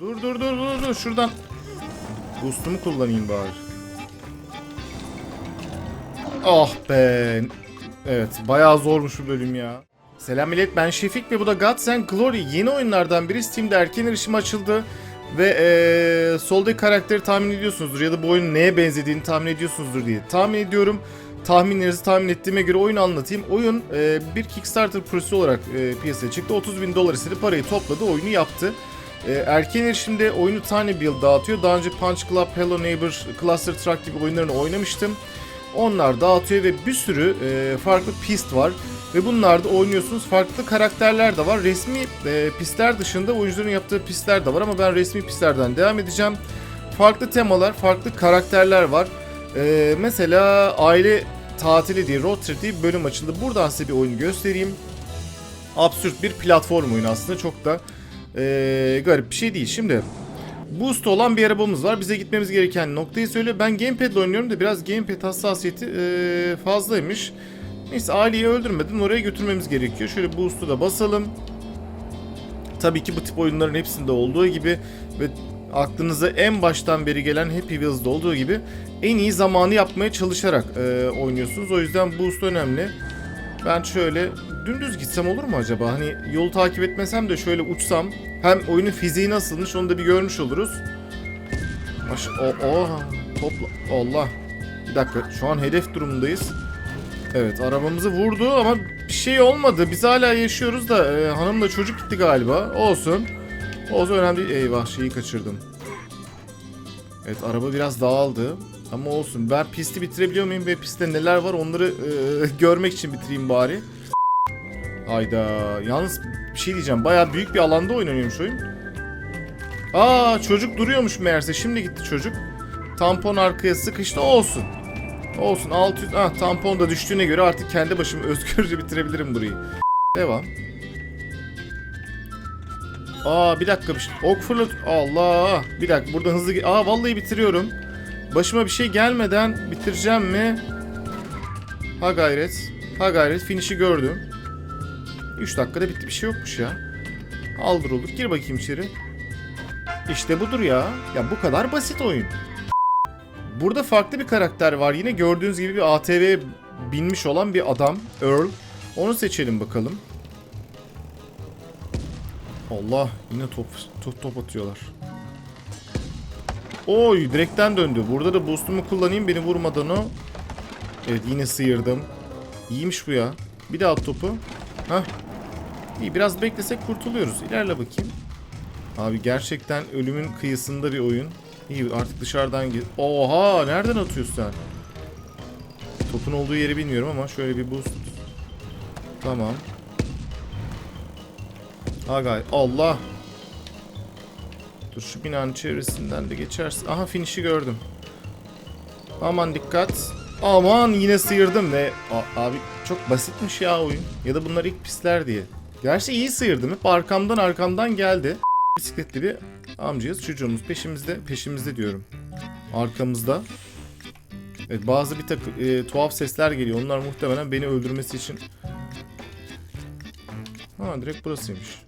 Dur dur dur dur dur şuradan. Boost'umu kullanayım bari. Ah be. Evet bayağı zormuş bu bölüm ya. Selam millet ben Şefik ve bu da Gods and Glory yeni oyunlardan biri Steam'de erken erişim açıldı. Ve eee soldaki karakteri tahmin ediyorsunuzdur ya da bu oyunun neye benzediğini tahmin ediyorsunuzdur diye tahmin ediyorum. Tahminlerinizi tahmin ettiğime göre oyunu anlatayım. Oyun eee, bir Kickstarter projesi olarak eee, piyasaya çıktı. 30 bin dolar istedi parayı topladı oyunu yaptı. Ee, erken erişimde oyunu tane build dağıtıyor. Daha önce Punch Club, Hello Neighbor, Cluster Truck gibi oyunlarını oynamıştım. Onlar dağıtıyor ve bir sürü e, farklı pist var. Ve bunlarda oynuyorsunuz. Farklı karakterler de var. Resmi e, pistler dışında oyuncuların yaptığı pistler de var ama ben resmi pistlerden devam edeceğim. Farklı temalar, farklı karakterler var. E, mesela aile tatili diye, road trip diye bir bölüm açıldı. Buradan size bir oyunu göstereyim. Absürt bir platform oyunu aslında çok da ee, garip bir şey değil. Şimdi boost olan bir arabamız var. Bize gitmemiz gereken noktayı söylüyor. Ben gamepad ile oynuyorum da biraz gamepad hassasiyeti ee, fazlaymış. Neyse aileyi öldürmeden oraya götürmemiz gerekiyor. Şöyle boost'u da basalım. Tabii ki bu tip oyunların hepsinde olduğu gibi ve aklınıza en baştan beri gelen Happy Wheels'da olduğu gibi en iyi zamanı yapmaya çalışarak ee, oynuyorsunuz. O yüzden boost önemli. Ben şöyle dümdüz gitsem olur mu acaba? Hani yolu takip etmesem de şöyle uçsam hem oyunun fiziği nasılmış onu da bir görmüş oluruz. Baş o, o topla Allah. Bir dakika şu an hedef durumundayız. Evet arabamızı vurdu ama bir şey olmadı. Biz hala yaşıyoruz da e, hanımla çocuk gitti galiba. Olsun. Olsun önemli değil. Eyvah şeyi kaçırdım. Evet araba biraz dağıldı. Ama olsun. Ben pisti bitirebiliyor muyum ve pistte neler var onları e, görmek için bitireyim bari. Hayda. Yalnız bir şey diyeceğim. Bayağı büyük bir alanda oynanıyormuş oyun. Aa çocuk duruyormuş meğerse. Şimdi gitti çocuk. Tampon arkaya sıkıştı. Olsun. Olsun. 600. Ah tampon da düştüğüne göre artık kendi başıma özgürce bitirebilirim burayı. Devam. Aa bir dakika bir şey. Ok fırlat. Allah. Bir dakika burada hızlı. Aa vallahi bitiriyorum. Başıma bir şey gelmeden bitireceğim mi? Ha gayret. Ha gayret. Finish'i gördüm. 3 dakikada bitti. Bir şey yokmuş ya. Aldır olur. Gir bakayım içeri. İşte budur ya. Ya bu kadar basit oyun. Burada farklı bir karakter var. Yine gördüğünüz gibi bir ATV'ye binmiş olan bir adam. Earl. Onu seçelim bakalım. Allah yine top top, top atıyorlar. Oy direkten döndü. Burada da boost'umu kullanayım beni vurmadan o. Evet yine sıyırdım. İyiymiş bu ya. Bir daha at topu. Hah. İyi biraz beklesek kurtuluyoruz. İlerle bakayım. Abi gerçekten ölümün kıyısında bir oyun. İyi artık dışarıdan gir. Oha nereden atıyorsun sen? Topun olduğu yeri bilmiyorum ama şöyle bir boost. Tamam. Ha gay. Allah. Dur şu binanın çevresinden de geçersin. Aha finish'i gördüm. Aman dikkat. Aman yine sıyırdım ve abi çok basitmiş ya oyun. Ya da bunlar ilk pisler diye. Gerçi iyi sıyırdım. Hep arkamdan arkamdan geldi. Bisikletli bir amcayız. Çocuğumuz peşimizde. Peşimizde diyorum. Arkamızda. Evet bazı bir takım e, tuhaf sesler geliyor. Onlar muhtemelen beni öldürmesi için. Ha direkt burasıymış.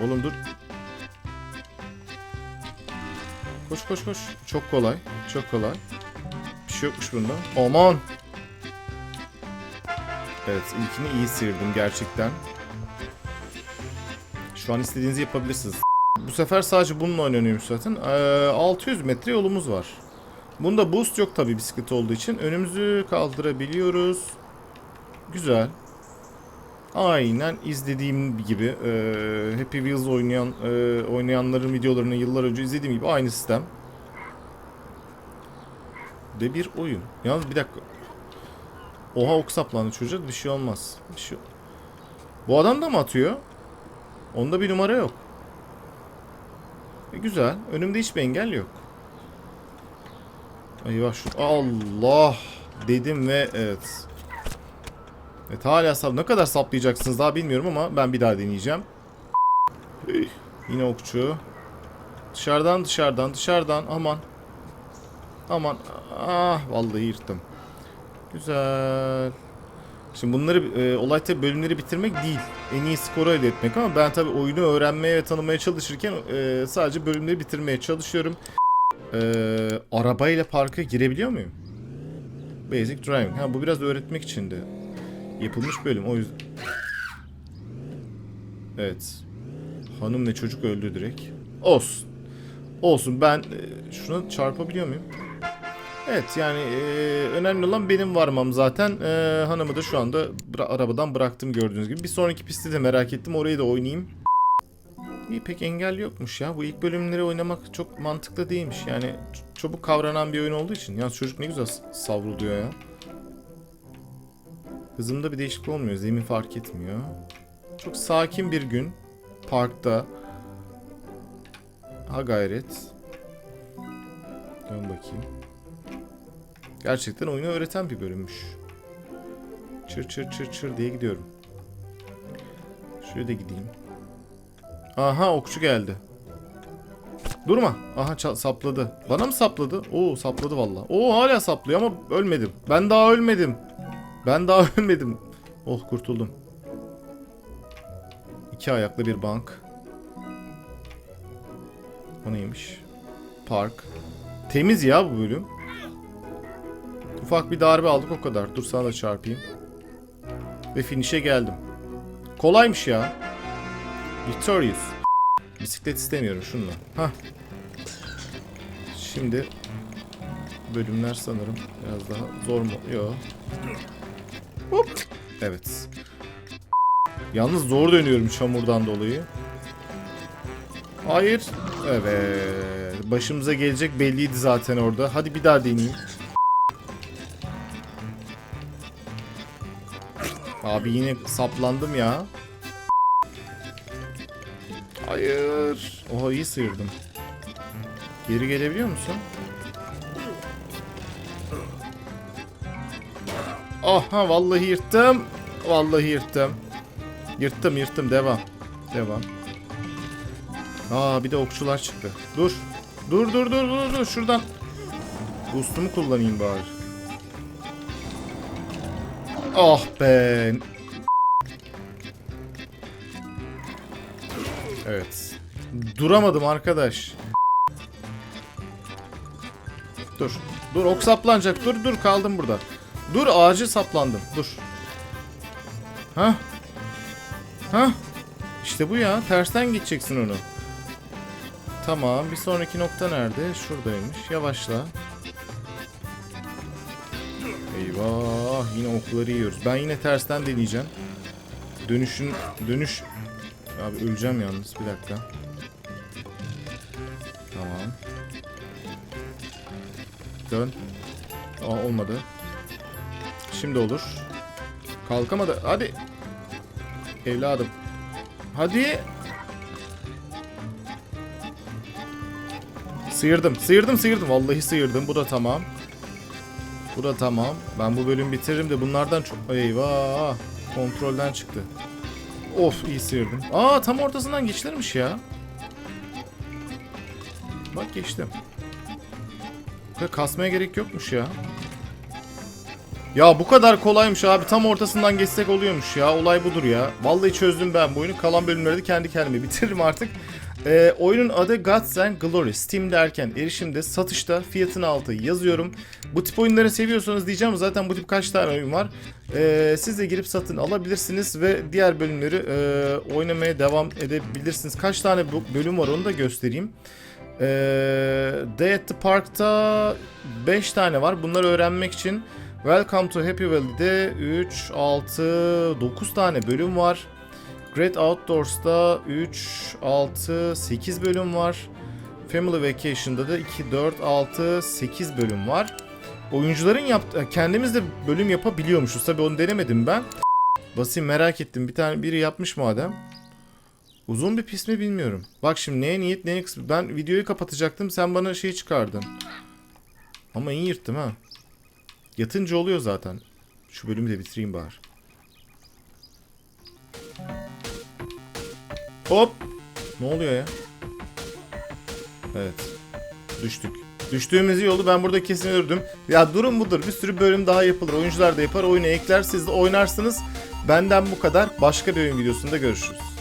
Oğlum dur. Koş koş koş. Çok kolay. Çok kolay. Bir şey yokmuş bunda. Aman. Evet ilkini iyi sıyırdım gerçekten. Şu an istediğinizi yapabilirsiniz. Bu sefer sadece bununla oynanıyormuş zaten. Ee, 600 metre yolumuz var. Bunda boost yok tabi bisiklet olduğu için. Önümüzü kaldırabiliyoruz. Güzel. Aynen izlediğim gibi e, Happy Wheels oynayan e, oynayanların videolarını yıllar önce izlediğim gibi aynı sistem. De bir oyun. Yalnız bir dakika. Oha ok saplandı çocuğa bir şey olmaz. Bir şey... Bu adam da mı atıyor? Onda bir numara yok. E, güzel. Önümde hiçbir engel yok. Eyvah şu... Allah! Dedim ve evet. Evet hala sap... Ne kadar saplayacaksınız daha bilmiyorum ama ben bir daha deneyeceğim. Yine okçu. Dışarıdan dışarıdan dışarıdan aman. Aman. Ah vallahi yırttım. Güzel. Şimdi bunları e, olay tabi bölümleri bitirmek değil. En iyi skoru elde etmek ama ben tabi oyunu öğrenmeye ve tanımaya çalışırken e, sadece bölümleri bitirmeye çalışıyorum. E, arabayla parka girebiliyor muyum? Basic driving. Ha bu biraz öğretmek için de yapılmış bölüm o yüzden. Evet. Hanım ve çocuk öldü direkt. Olsun. Olsun ben e, şuna çarpabiliyor muyum? Evet yani e, önemli olan benim varmam zaten. E, hanımı da şu anda bıra- arabadan bıraktım gördüğünüz gibi. Bir sonraki pisti de merak ettim. Orayı da oynayayım. İyi pek engel yokmuş ya. Bu ilk bölümleri oynamak çok mantıklı değilmiş. Yani çabuk kavranan bir oyun olduğu için. Yalnız çocuk ne güzel savruluyor ya. Hızımda bir değişiklik olmuyor. Zemin fark etmiyor. Çok sakin bir gün. Parkta. Ha gayret. Dön bakayım. Gerçekten oyunu öğreten bir bölümmüş. Çır çır çır çır diye gidiyorum. Şöyle de gideyim. Aha okçu geldi. Durma. Aha sapladı. Bana mı sapladı? Oo sapladı valla. Oo hala saplıyor ama ölmedim. Ben daha ölmedim. Ben daha ölmedim. Oh kurtuldum. İki ayaklı bir bank. O neymiş? Park. Temiz ya bu bölüm. Ufak bir darbe aldık o kadar. Dur sana da çarpayım. Ve finish'e geldim. Kolaymış ya. Victorious. Bisiklet istemiyorum şununla. Hah. Şimdi bölümler sanırım biraz daha zor mu? Yo. Hop. Evet. Yalnız zor dönüyorum çamurdan dolayı. Hayır. Evet. Başımıza gelecek belliydi zaten orada. Hadi bir daha deneyeyim. Abi yine saplandım ya. Hayır. Oha iyi sıyırdım. Geri gelebiliyor musun? Aha vallahi yırttım. Vallahi yırttım. Yırttım yırttım devam. Devam. Aa bir de okçular çıktı. Dur. Dur dur dur dur dur şuradan. Boost'umu kullanayım bari. Ah be. Evet. Duramadım arkadaş. Dur. Dur ok saplanacak. Dur dur kaldım burada. Dur ağacı saplandım. Dur. Ha? Ha? İşte bu ya. Tersten gideceksin onu. Tamam. Bir sonraki nokta nerede? Şuradaymış. Yavaşla. Eyvah. Yine okları yiyoruz. Ben yine tersten deneyeceğim. Dönüşün... Dönüş... Abi öleceğim yalnız. Bir dakika. Tamam. Dön. Aa olmadı. Şimdi olur. Kalkamadı. Hadi. Evladım. Hadi. Sıyırdım. Sıyırdım sıyırdım. Vallahi sıyırdım. Bu da tamam. Bu da tamam. Ben bu bölüm bitiririm de bunlardan çok... Eyvah. Kontrolden çıktı. Of iyi sıyırdım. Aa tam ortasından geçilirmiş ya. Bak geçtim. Kasmaya gerek yokmuş ya. Ya bu kadar kolaymış abi. Tam ortasından geçsek oluyormuş ya. Olay budur ya. Vallahi çözdüm ben bu oyunu. Kalan bölümleri de kendi kendime bitiririm artık. Ee, oyunun adı Gods and Glory. Steam'de erken erişimde, satışta, fiyatın altı yazıyorum. Bu tip oyunları seviyorsanız diyeceğim zaten bu tip kaç tane oyun var. Ee, siz de girip satın alabilirsiniz ve diğer bölümleri e, oynamaya devam edebilirsiniz. Kaç tane bu bölüm var onu da göstereyim. Ee, Day at the Park'ta 5 tane var. Bunları öğrenmek için Welcome to Happy Valley'de 3, 6, 9 tane bölüm var. Great Outdoors'ta 3, 6, 8 bölüm var. Family Vacation'da da 2, 4, 6, 8 bölüm var. Oyuncuların yaptığı, kendimiz de bölüm yapabiliyormuşuz. Tabii onu denemedim ben. Basayım merak ettim. Bir tane biri yapmış madem. Uzun bir pis mi bilmiyorum. Bak şimdi neye niyet neye kısmet. Ben videoyu kapatacaktım. Sen bana şey çıkardın. Ama iyi yırttım ha. Yatınca oluyor zaten. Şu bölümü de bitireyim bari. Hop. Ne oluyor ya? Evet. Düştük. Düştüğümüz iyi oldu. Ben burada kesin ölürdüm. Ya durum budur. Bir sürü bölüm daha yapılır. Oyuncular da yapar. Oyunu ekler. Siz de oynarsınız. Benden bu kadar. Başka bir oyun videosunda görüşürüz.